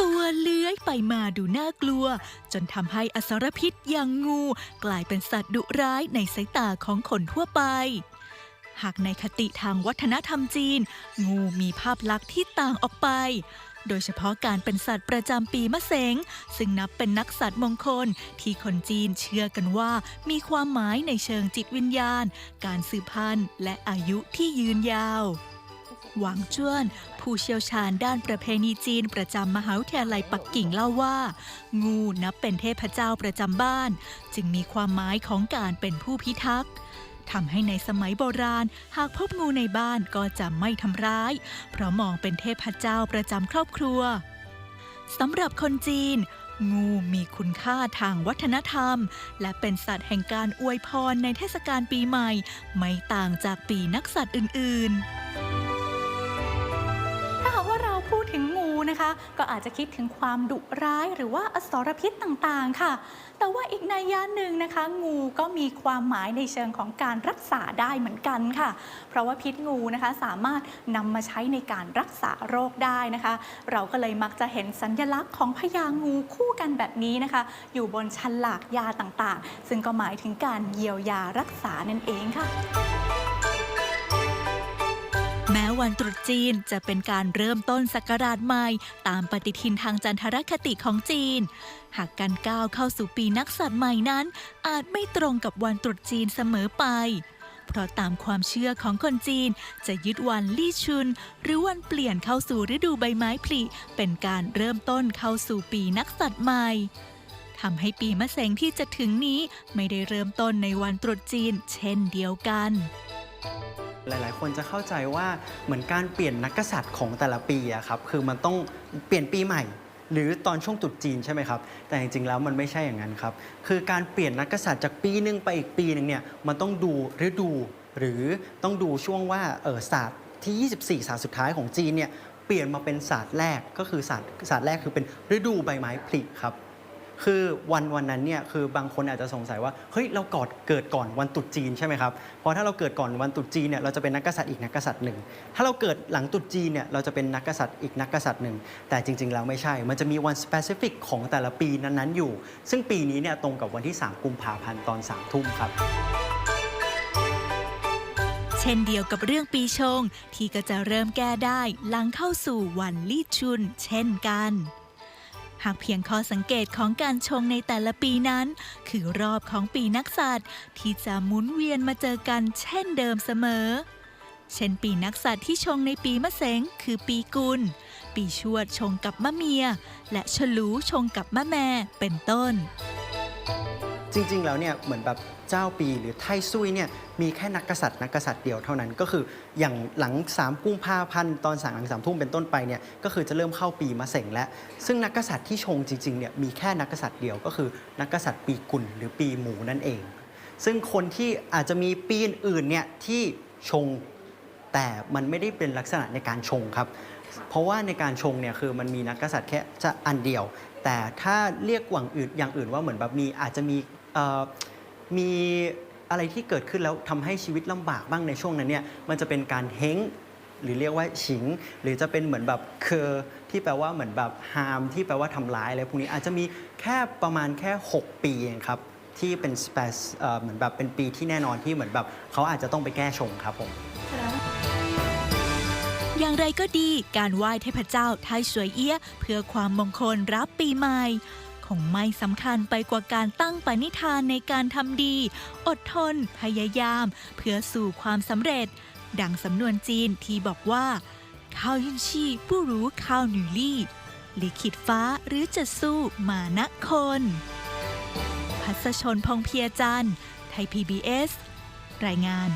ตัวเลื้อยไปมาดูน่ากลัว จนทำให้อสรพิษอย่างงู กลายเป็นสัตว์ดุร้ายในสายตาของคนทั่วไป หากในคติทางวัฒนธรรมจีน งูมีภาพลักษณ์ที่ต่างออกไป โดยเฉพาะการเป็นสัตว์ประจำปีมะเสงซึ่งนับเป็นนักสัตว์มงคล ที่คนจีนเชื่อกันว่า มีความหมายในเชิงจิตวิญญาณ การสืบพันธุ์และอายุที่ยืนยาว หวังจ้วนผู้เชี่ยวชาญด้านประเพณีจีนประจำมหาวิทยาลัยปักกิ่งเล่าว่า งูนับเป็นเทพเจ้าประจำบ้าน จึงมีความหมายของการเป็นผู้พิทักษ์ทำให้ในสมัยโบราณ หากพบงูในบ้านก็จะไม่ทำร้าย เพราะมองเป็นเทพเจ้าประจำครอบครัวสำหรับคนจีน งูมีคุณค่าทางวัฒนธรรม และเป็นสัตว์แห่งการอวยพรในเทศกาลปีใหม่ ไม่ต่างจากปีนักสัตว์อื่น ๆ นะคะ ก็อาจจะคิดถึงความดุร้ายหรือว่าอสรพิษต่างๆค่ะ แต่ว่าอีกนัยยะหนึ่งนะคะ งูก็มีความหมายในเชิงของการรักษาได้เหมือนกันค่ะ เพราะว่าพิษงูนะคะสามารถนำมาใช้ในการรักษาโรคได้นะคะ เราก็เลยมักจะเห็นสัญลักษณ์ของพญางูคู่กันแบบนี้นะคะ อยู่บนฉลากยาต่างๆ ซึ่งก็หมายถึงการเยียวยารักษานั่นเองค่ะ แม้วันตรุษจีนจะเป็นการเริ่มต้นศักราชใหม่ ตามปฏิทินทางจันทรคติของจีน หากการก้าวเข้าสู่ปีนักสัตว์ใหม่นั้น อาจไม่ตรงกับวันตรุษจีนเสมอไป เพราะตามความเชื่อของคนจีน จะยึดวันลี่ชุน หรือวันเปลี่ยนเข้าสู่ฤดูใบไม้ผลิเป็นการเริ่มต้นเข้าสู่ปีนักสัตว์ใหม่ทำให้ปีมะเสงที่จะถึงนี้ไม่ได้เริ่มต้นในวันตรุษจีน เช่นเดียวกัน หลาย ๆ คนจะเข้าใจว่าเหมือนการเปลี่ยนนักกษัตริย์ของแต่ละปีอะครับคือมันต้องเปลี่ยนปีใหม่ หรือตอนช่วงตรุษจีนใช่ไหมครับ แต่จริง ๆ แล้วมันไม่ใช่อย่างนั้นครับ คือการเปลี่ยนนักกษัตริย์จากปีหนึ่งไปอีกปีหนึ่งเนี่ยมันต้องดูฤดู หรือต้องดูช่วงว่าเออศาสตร์ที่ 24 ศาสตร์สุดท้ายของจีนเนี่ยเปลี่ยนมาเป็นศาสตร์แรกก็คือศาสตร์ศาสตร์แรกคือเป็นฤดูใบไม้ผลิครับ คือวันวันนั้นเนี่ยคือบางคนอาจจะสงสัยว่าเฮ้ยเรากอดเกิดก่อนวันตรุษจีนใช่ไหมครับเพราะถ้าเราเกิดก่อนวันตรุษจีนเนี่ยเราจะเป็นนักกษัตริย์อีกนักกษัตริย์หนึ่งถ้าเราเกิดหลังตรุษจีนเนี่ยเราจะเป็นนักกษัตริย์อีกนักกษัตริย์หนึ่งแต่จริง ๆ แล้วไม่ใช่ มันจะมีวัน specific ของแต่ละปีนั้นๆอยู่ ซึ่งปีนี้เนี่ยตรงกับวันที่ 3 กุมภาพันธ์ตอน3ทุ่มครับเช่นเดียวกับเรื่องปีชง ที่ก็จะเริ่มแก้ได้หลังเข้าสู่วันลี่ชุน เช่นกัน หากเพียงข้อสังเกตของการชงในแต่ละปีนั้น คือรอบของปีนักสัตว์ที่จะหมุนเวียนมาเจอกันเช่นเดิมเสมอ เช่นปีนักสัตว์ที่ชงในปีมะเสงคือปีกุล ปีชวดชงกับมะเมีย และฉลูชงกับมะแม่เป็นต้น จริงๆแล้วเนี่ยเหมือนแบบ เจ้าปีหรือไทซุยเนี่ยมีแค่นักกษัตริย์นักกษัตริย์เดียวเท่านั้นก็คืออย่างหลัง3กุมภาพันธ์ตอนสางหลังสามทุ่มเป็นต้นไปเนี่ยก็คือจะเริ่มเข้าปีมะเสงแล้ว ซึ่งนักกษัตริย์ที่ชงจริงๆเนี่ยมีแค่นักกษัตริย์เดียวก็คือ นักกษัตริย์ปีกุลหรือปีหมูนั่นเอง ซึ่งคนที่อาจจะมีปีอื่นเนี่ยที่ชงแต่มันไม่ได้เป็นลักษณะในการชงครับ เพราะว่าในการชงเนี่ยคือมันมีนักกษัตริย์แค่จะอันเดียว แต่ถ้าเรียกหวังอื่นอย่างอื่นว่าเหมือนแบบมีอาจจะมีเอ่อ มีอะไรที่เกิดขึ้นแล้วทำให้ชีวิตลำบากบ้างในช่วงนั้นเนี่ยมันจะเป็นการเฮงหรือเรียกว่าฉิง หรือจะเป็นเหมือนแบบเคอที่แปลว่าเหมือนแบบฮามที่แปลว่าทำร้ายอะไรพวกนี้อาจจะมีแค่ประมาณแค่ 6 ปีเองครับที่เป็นสเปซเหมือนแบบเป็นปีที่แน่นอนที่เหมือนแบบเขาอาจจะต้องไปแก้ชงครับผมอย่างไรก็ดีการไหว้เทพเจ้าไทยสวยเอี้ย เพื่อความมงคลรับปีใหม่ งไม่สำคัญไปกว่าการตั้งปณิธานในการทำดี อดทน พยายาม เพื่อสู่ความสำเร็จ ดังสำนวนจีนที่บอกว่าข้าวยินชีผู้รู้ข้าวหนูลี่ลิขิตฟ้าหรือจะสู้มานะคนพัสชนพงเพียจันทร์ไทย PBS รายงาน